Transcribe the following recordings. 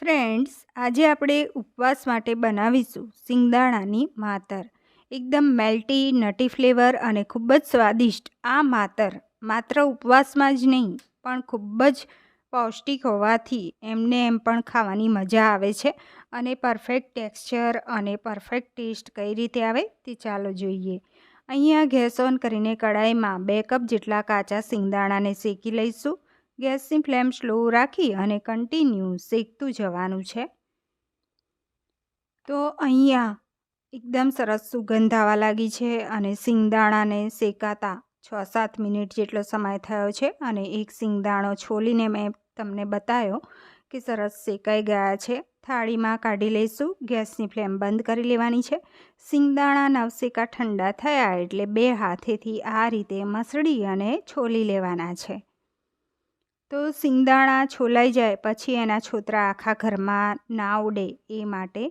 Friends, આજે આપણે ઉપવાસ માટે બનાવીશું સિંગદાણાની માતર. એકદમ મેલ્ટી, નટી ફ્લેવર અને ખૂબ જ સ્વાદિષ્ટ આ માતર. માત્ર ઉપવાસમાં જ નહીં, પણ ખૂબ જ પૌષ્ટિક હોવાથી એમને એમ પણ ખાવાની મજા આવે છે અને પરફેક્ટ ટેક્સચર અને પરફેક્ટ ટેસ્ટ કઈ રીતે આવે તે ચાલો જોઈએ. અહીંયા ગેસ ઓન કરીને કડાઈમાં બે કપ જેટલા કાચા સિંગદાણાને શેકી લઈશું. ગેસની ફ્લેમ સ્લો રાખી અને કન્ટિન્યુ શેકતું જવાનું છે. તો અહીંયા એકદમ સરસ સુગંધ આવવા લાગી છે અને સિંગદાણાને શેકાતા છ સાત મિનિટ જેટલો સમય થયો છે અને એક સિંગદાણો છોલીને મેં તમને બતાવ્યો કે સરસ શેકાઈ ગયા છે. થાળીમાં કાઢી લઈશું, ગેસની ફ્લેમ બંધ કરી લેવાની છે. સિંગદાણા નવશેકા ઠંડા થયા એટલે બે હાથેથી આ રીતે મસળી અને છોલી લેવાના છે. તો સિંગદાણા છોલાઈ જાય પછી એના છોતરા આખા ઘરમાં ના ઉડે એ માટે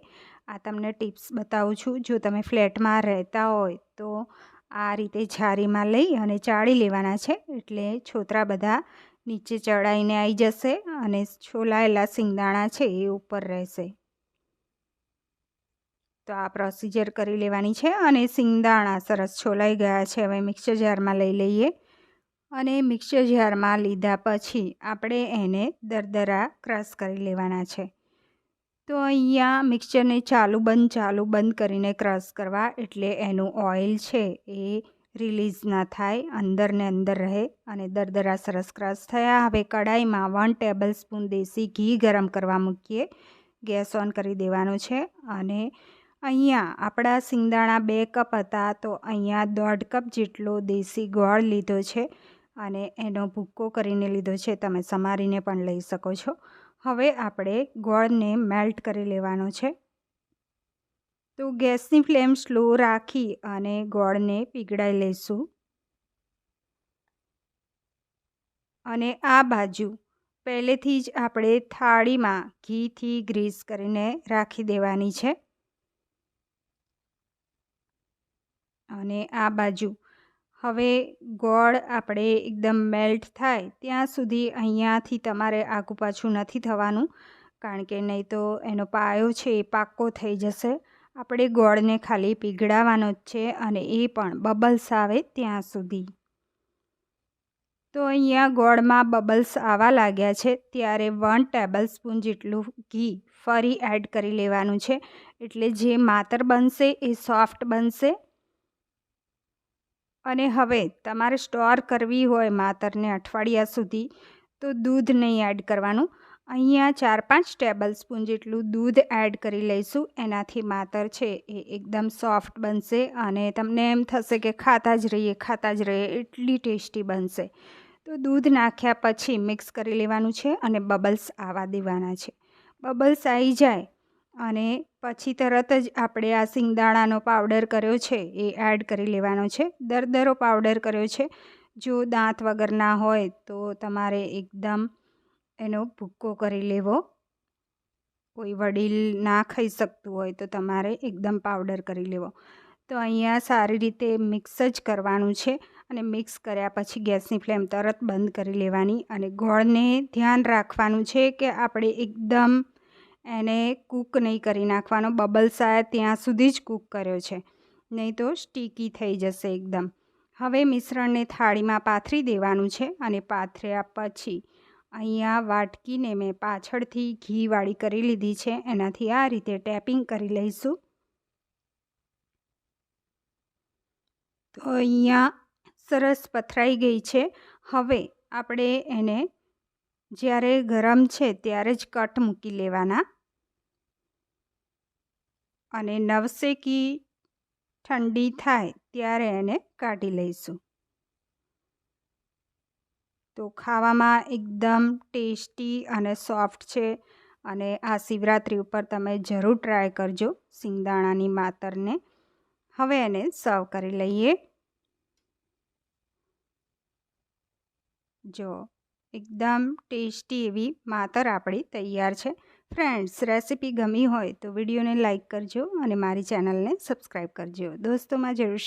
આ તમને ટિપ્સ બતાવું છું. જો તમે ફ્લેટમાં રહેતા હોય તો આ રીતે ઝારીમાં લઈ અને ચાળી લેવાના છે એટલે છોતરા બધા નીચે ચડાઈને આવી જશે અને છોલાયેલા સિંગદાણા છે એ ઉપર રહેશે. તો આ પ્રોસીજર કરી લેવાની છે અને સિંગદાણા સરસ છોલાઈ ગયા છે. હવે મિક્સર જારમાં લઈ લઈએ. અને મિક્સર જારમાં લીધા પછી આપણે એને દરદરા ક્રશ કરી લેવાના છે. તો અહીંયા મિક્સરને ચાલુ બંધ ચાલુ બંધ કરીને ક્રશ કરવા એટલે એનું ઓઇલ છે એ રિલીઝ ના થાય અંદર ને અંદર રહે અને દરદરા સરસ ક્રશ થયા. હવે કડાઈમાં વન ટેબલ સ્પૂન દેશી ઘી ગરમ કરવા મૂકીએ. ગેસ ઓન કરી દેવાનો છે અને અહીંયા આપણા સિંગદાણા બે કપ હતા તો અહીંયા દોઢ કપ જેટલો દેશી ગોળ લીધો છે. અને એનો ભૂક્કો કરીને લીધો છે, તમે સમારીને પણ લઈ શકો છો. હવે આપણે ગોળને મેલ્ટ કરી લેવાનો છે. તો ગેસની ફ્લેમ સ્લો રાખી અને ગોળને પીગળાઈ લઈશું અને આ બાજુ પહેલેથી જ આપણે થાળીમાં ઘીથી ગ્રીસ કરીને રાખી દેવાની છે. અને આ બાજુ હવે ગોળ આપણે એકદમ મેલ્ટ થાય ત્યાં સુધી અહીંયાથી તમારે આગું પાછું નથી થવાનું, કારણ કે નહીં તો એનો પાયો છે એ પાક્કો થઈ જશે. આપણે ગોળને ખાલી પીગળાવવાનો જ છે અને એ પણ બબલ્સ આવે ત્યાં સુધી. તો અહીંયા ગોળમાં બબલ્સ આવવા લાગ્યા છે, ત્યારે વન ટેબલ સ્પૂન જેટલું ઘી ફરી એડ કરી લેવાનું છે. એટલે જે માતર બનશે એ સોફ્ટ બનશે. અને હવે તમારે સ્ટોર કરવી હોય માતરને અઠવાડિયા સુધી, તો દૂધ નહીં એડ કરવાનું. અહીંયા ચાર પાંચ ટેબલ સ્પૂન જેટલું દૂધ એડ કરી લઈશું. એનાથી માતર છે એ એકદમ સોફ્ટ બનશે અને તમને એમ થશે કે ખાતા જ રહીએ, ખાતા જ રહીએ, એટલી ટેસ્ટી બનશે. તો દૂધ નાખ્યા પછી મિક્સ કરી લેવાનું છે અને બબલ્સ આવવા દેવાના છે. બબલ્સ આવી જાય અને પછી તરત જ આપણે આ સિંગદાણાનો પાવડર કર્યો છે, એ એડ કરી લેવાનો છે. દરદરો પાવડર કર્યો છે. જો દાંત વગરના હોય તો તમારે એકદમ એનો ભૂક્કો કરી લેવો. કોઈ વડીલ ના ખાઈ શકતું હોય તો તમારે એકદમ પાવડર કરી લેવો. તો અહીંયા સારી રીતે મિક્સ જ કરવાનું છે અને મિક્સ કર્યા પછી ગેસની ફ્લેમ તરત બંધ કરી લેવાની અને ગોળને ધ્યાન રાખવાનું છે કે આપણે એકદમ એને કૂક નહીં કરી નાખવાનો. બબલ્સ આવે ત્યાં સુધી જ કૂક કર્યો છે. નહીં તો સ્ટીકી થઈ જશે એકદમ. હવે મિશ્રણને થાળીમાં પાથરી દેવાનું છે અને પાથર્યા પછી અહીંયા વાટકીને મેં પાછળથી ઘીવાળી કરી લીધી છે. એનાથી આ રીતે ટેપિંગ કરી લઈશું. તો અહીંયા સરસ પથરાઈ ગઈ છે. હવે આપણે એને જ્યારે ગરમ છે ત્યારે જ કટ મૂકી લેવાના. અને નવસેકી ઠંડી થાય ત્યારે એને કાઢી લઈશું. તો ખાવામાં એકદમ ટેસ્ટી અને સોફ્ટ છે અને આ શિવરાત્રિ ઉપર તમે જરૂર ટ્રાય કરજો સિંગદાણાની માતરને. હવે એને સર્વ કરી લઈએ. જો, એકદમ ટેસ્ટી એવી માતર આપણી તૈયાર છે. ફ્રેન્ડ્સ, રેસીપી ગમી હોય તો વિડીયોને લાઇક કરજો અને મારી ચેનલને સબસ્ક્રાઈબ કરજો. દોસ્તોમાં જરૂર